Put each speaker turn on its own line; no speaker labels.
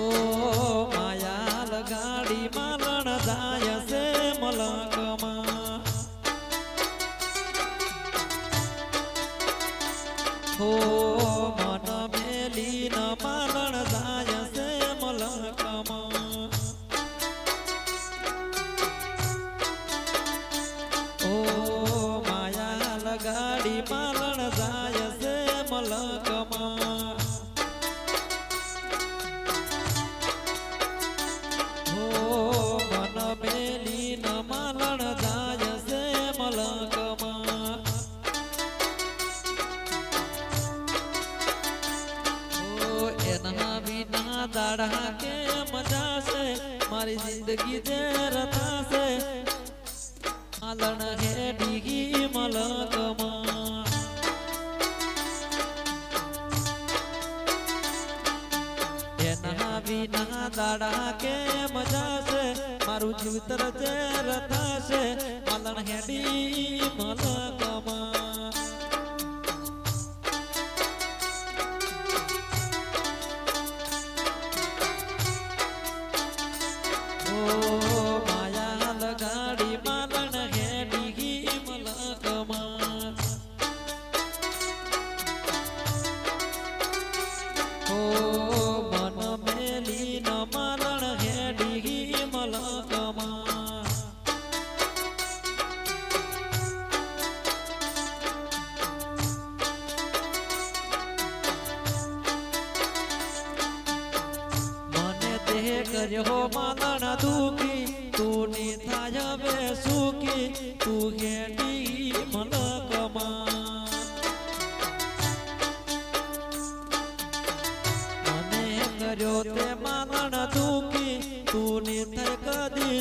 ઓ, માયાલ ગાડી માલણ જાય છે મલકમાં. હો મન મેલી ન માલણ જાય છે મલકમાં. ઓ, માયાલ ગાડી માલણ દાડા કે મજા છે મારી જિંદગી જે રથાશે માલણ હેડી મલકમાં એના વિના દાડા કે મજા છે મારું જીવતર જે રથાશે માલણ હેડી મલકમાં ઓ કર્યો માનણ દુખી તું ની થાય બે સુખી, તું ઘેટી મન કમા. મને કર્યો તે માનણ દુખી તું ની થઈ કદી